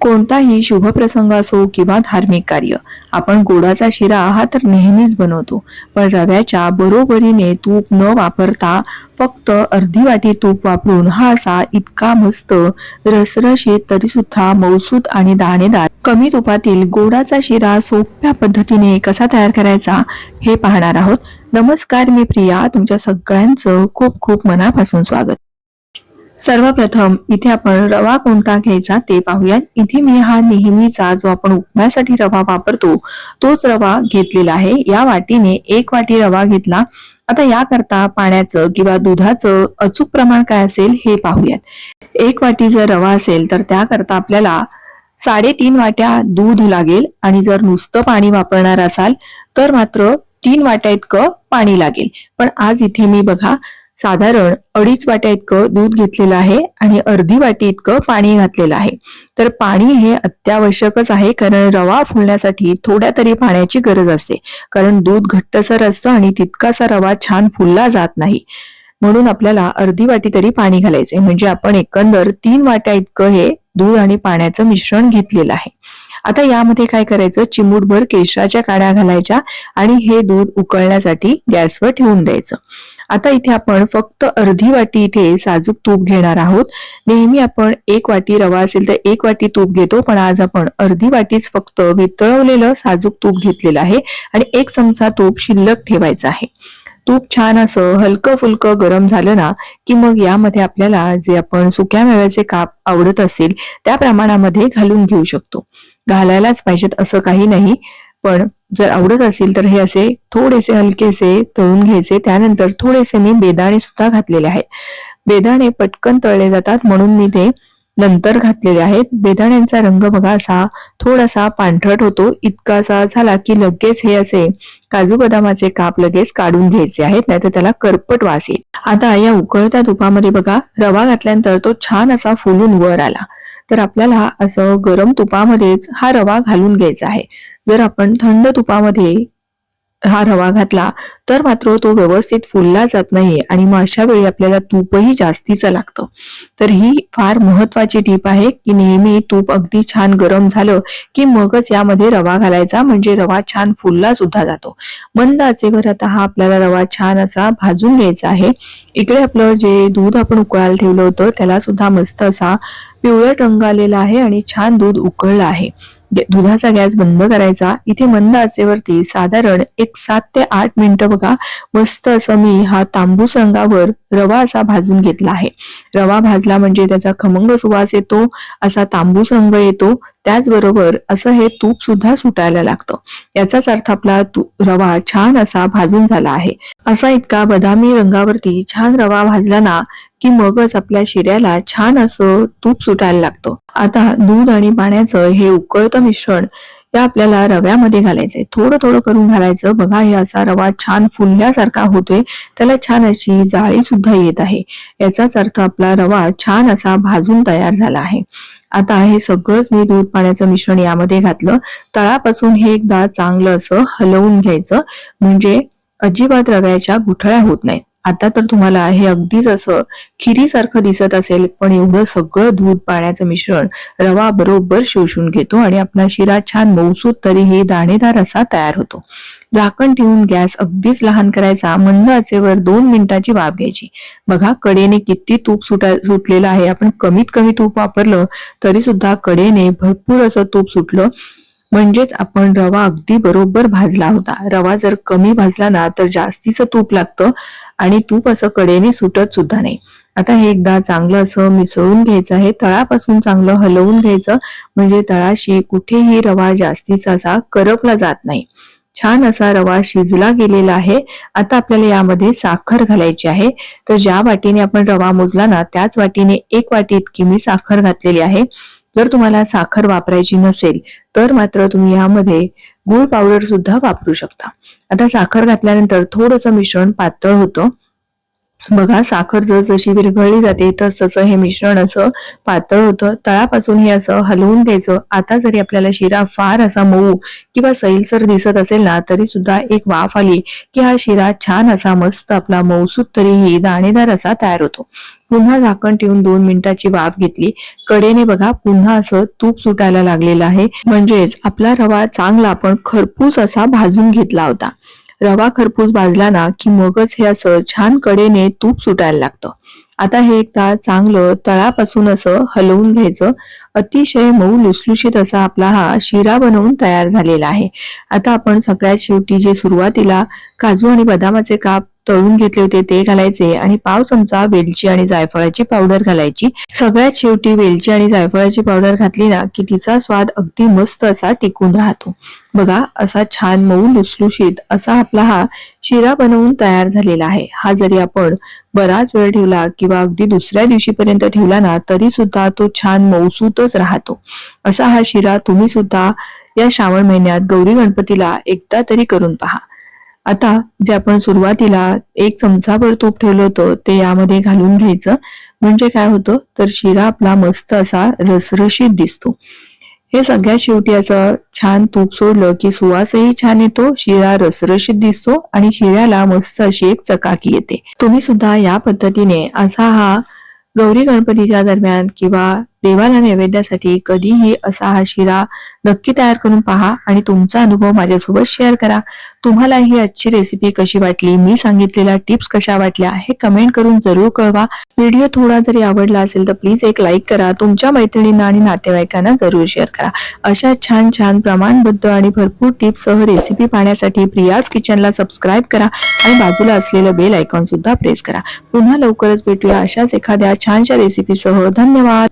कोणताही शुभप्रसंग असो किंवा धार्मिक कार्य आपण गोडाचा शिरा हा तर नेहमीच बनवतो. पण रव्याच्या बरोबरीने तूप न वापरता फक्त अर्धी वाटी तूप वापरून हा असा इतका मस्त रसरशीत तरी सुद्धा मौसूद आणि दाणेदार कमी तुपातील गोडाचा शिरा सोप्या पद्धतीने कसा तयार करायचा हे पाहणार आहोत. नमस्कार मी प्रिया तुमच्या सगळ्यांचं खूप खूप मनापासून स्वागत. सर्वप्रथम इथे आपण रवा कोणता घ्यायचा ते पाहूयात. इथे मी हा नेहमीचा जो आपण उपम्यासाठी रवा वापरतो तोच रवा घेतलेला आहे. या वाटीने एक वाटी रवा घेतला. आता याकरता पाण्याचं किंवा दुधाचं अचूक प्रमाण काय असेल हे पाहूयात. एक वाटी जर रवा असेल तर त्याकरता आपल्याला साडेतीन वाट्या दूध लागेल. आणि जर नुसतं पाणी वापरणार असाल तर मात्र तीन वाट्या इतकं पाणी लागेल. पण आज इथे मी बघा साधारण अडीच वाट्या इतकं दूध घेतलेलं आहे आणि अर्धी वाटी इतकं पाणी घातलेलं आहे. तर पाणी हे अत्यावश्यकच आहे कारण रवा फुलण्यासाठी थोड्या तरी पाण्याची गरज असते. कारण दूध घट्टसर असतं आणि तितकासा रवा छान फुलला जात नाही. म्हणून आपल्याला अर्धी वाटी तरी पाणी घालायचंय म्हणजे आपण एकंदर तीन वाट्या इतकं हे दूध आणि पाण्याचं मिश्रण घेतलेलं आहे. आता यामध्ये काय करायचं? चिमूटभर केशराच्या काड्या घालायच्या आणि हे दूध उकळण्यासाठी गॅसवर ठेवून द्यायचं. आता इथे आपण फक्त अर्धी वाटी इथे साजूक तूप घेणार आहोत. नेहमी आपण एक वाटी रवा असेल तर एक वाटी तूप घेतो पण आज आपण अर्धी वाटीच फक्त वितळवलेलं साजूक तूप घेतलेलं आहे आणि एक चमचा तूप शिल्लक ठेवायचा आहे. तूप छान असं हलकं फुलकं गरम झालं ना की मग यामध्ये आपल्याला जे आपण सुक्या मेव्याचे काप आवडत असेल त्या प्रमाणामध्ये घालून घेऊ शकतो. घालायलाच पाहिजेत असं काही नाही पण जर आवडत असेल तर हे असे थोडेसे हलकेसे तळून घ्यायचे. त्यानंतर थोडेसे मी बेदाणे सुद्धा घातलेले आहे बेदाणे पटकन तळले जातात म्हणून मी ते नंतर घातलेले आहेत. बेदाण्यांचा रंग बघा असा थोडासा पांढरट होतो. इतकासा झाला की लगेच हे असे काजू बदामाचे काप लगेच काढून घ्यायचे आहेत नाहीतर त्याला करपट वास येईल. आता या उकळत्या तुपामध्ये बघा रवा घातल्यानंतर तो छान असा फुलून वर आला. तर आपल्याला असं गरम तुपामध्येच हा रवा घालून घ्यायचा आहे. जर आपण थंड तुपामध्ये हा रवा घातला तर मात्र तो व्यवस्थित फुलला जात नाही आणि मग अशा वेळी आपल्याला तूपही जास्तीचं लागतं. तर ही फार महत्वाची टीप आहे की नेहमी तूप अगदी छान गरम झालं की मगच यामध्ये रवा घालायचा म्हणजे रवा छान फुलला सुद्धा जातो. मंद आचेवर आता हा आपल्याला रवा छान असा भाजून घ्यायचा आहे. इकडे आपलं जे दूध आपण उकळायला ठेवलं होतं त्याला सुद्धा मस्त असा पिवळट रंग आलेला आहे आणि छान दूध उकळलं आहे. दुधाचा गॅस बंद करायचा. इथे मंद आचेवरती साधारण एक सात ते आठ मिनिटं बघा. मस्त असं मी हा तांबूस रंगावर रवा असा भाजून घेतला आहे. रवा भाजला म्हणजे त्याचा खमंग सुवास येतो असा तांबूस रंग येतो. त्याचबरोबर असं हे तूप सुद्धा सुटायला लागतं. याचाच अर्थ आपला रवा छान असा भाजून झाला आहे. असा इतका बदामी रंगावरती छान रवा भाजला ना की मगच आपल्या शिऱ्याला छान असं तूप सुटायला लागतं. आता दूध आणि पाण्याचं हे उकळतं मिश्रण या आपल्याला रव्यामध्ये घालायचंय. थोडं थोडं करून घालायचं. बघा हे असा रवा छान फुलल्यासारखा होतोय. त्याला छान अशी जाळी सुद्धा येत आहे. याचाच अर्थ आपला रवा छान असा भाजून तयार झाला आहे. आता हे सगळंच मी दूध पाण्याचं मिश्रण यामध्ये घातलं. तळापासून हे एकदा चांगलं असं हलवून घ्यायचं. म्हणजे अजिबात रव्याच्या गुठळ्या होत नाहीत. आता तर तुम्हाला हे अगदीच असं खिरीसारखं दिसत असेल पण एवढं सगळं दूध पाण्याचं मिश्रण रवा बरोबर शोषून घेतो आणि आपला शिरा छान मौसूद तरीही दाणेदार असा तयार होतो. झाकण ठेवून गॅस अगदीच लहान करायचा मंद आचेवर दोन मिनिटाची वाफ घ्यायची. बघा कडेने किती तूप सुटा सुटलेलं आहे. आपण कमीत कमी तूप वापरलं तरी सुद्धा कडेने भरपूर असं तूप सुटलं. म्हणजेच आपण रवा अगदी बरोबर भाजला होता. रवा जर कमी भाजला ना तर जास्तीचं तूप लागतं. आणि तूप असं कडेने सुटत सुद्धा नाही. आता हे एकदा चांगलं असं मिसळून घ्यायचं आहे. तळापासून चांगलं हलवून घ्यायचं म्हणजे तळाशी कुठेही रवा जास्तीचा असा करपला जात नाही. छान असा रवा शिजला गेलेला आहे. आता आपल्याला यामध्ये साखर घालायची आहे. तर ज्या वाटीने आपण रवा मोजला ना त्याच वाटीने एक वाटी इतकी मी साखर घातलेली आहे. जर तुम्हाला साखर वापरायची नसेल तर मात्र तुम्ही यामध्ये गुळ पावडर सुद्धा वापरू शकता. आता साखर घातल्यानंतर थोडस मिश्रण पातळ होतं. बघा साखर जसजशी विरघळली जाते तस तसं हे मिश्रण असं पातळ होतं. तळापासून हे असं हलवून घ्यायचं. आता जरी आपल्याला शिरा फार असा मऊ किंवा सैलसर दिसत असेल ना तरी सुद्धा एक वाफ आली की हा शिरा छान असा मस्त आपला मऊसूत तरीही दाणेदार असा तयार होतो. पुन्हा झाकण ठेवून दोन मिनिटाची वाफ घेतली. कडेने बघा पुन्हा असं तूप सुटायला लागलेलं आहे. म्हणजेच आपला रवा चांगला आपण खरपूस असा भाजून घेतला होता. रवा खरपूस भाजला ना की मगच हे असं छान कडेने तूप सुटायला लागतं. आता हे एकदा चांगलं तळापासून असं हलवून घ्यायचं. अतिशय मऊ लुसलुशीत असा आपला हा शिरा बनवून तयार झालेला आहे. आता आपण सगळ्यात शेवटी जे सुरुवातीला काजू आणि बदामाचे काप तळून घेतले होते ते घालायचे. आणि पाव चमचा वेलची आणि जायफळाची पावडर घालायची. सगळ्यात शेवटी वेलची आणि जायफळाची पावडर घातली ना की तिचा स्वाद अगदी मस्त असा टिकून राहतो. बघा असा छान मऊ लुसलुशीत असा आपला हा शिरा बनवून तयार झालेला आहे. हा जरी आपण बराच वेळ ठेवला किंवा अगदी दुसऱ्या दिवशीपर्यंत ठेवला ना तरी सुद्धा तो छान मऊसूतच राहतो. असा हा शिरा तुम्ही सुद्धा या श्रावण महिन्यात गौरी गणपतीला एकदा तरी करून पहा. आता जे आपण सुरुवातीला एक चमचाभर तूप ठेवलं होतं ते यामध्ये घालून घ्यायचं. म्हणजे काय होतं? तर शिरा आपला मस्त असा रसरशीत दिसतो. हे सगळ्यात शेवटी असं छान तूप सोडलं की सुवासही छान येतो शिरा रसरशीत दिसतो आणि शिऱ्याला मस्त अशी एक चकाकी येते. तुम्ही सुद्धा या पद्धतीने असा हा गौरी गणपतीच्या दरम्यान किंवा देवाला नैवेद्यासाठी कधीही असा हा शिरा नक्की तयार करून पहा आणि तुमचा अनुभव माझ्यासोबत शेअर करा. तुम्हाला ही आजची रेसिपी कशी वाटली मी सांगितलेल्या टिप्स कशा वाटल्या हे कमेंट करून जरूर कळवा. व्हिडिओ थोडा जरी आवडला असेल तर प्लीज एक लाईक करा. तुमच्या मैत्रिणींना आणि नातेवाईकांना जरूर शेअर करा. अशा छान छान प्रमाणबद्ध आणि भरपूर टिप्ससह रेसिपी पाहण्यासाठी प्रियाज किचनला सबस्क्राईब करा आणि बाजूला असलेलं बेल आयकॉन सुद्धा प्रेस करा. पुन्हा लवकरच भेटूया अशाच एखाद्या छानशा रेसिपीसह धन्यवाद!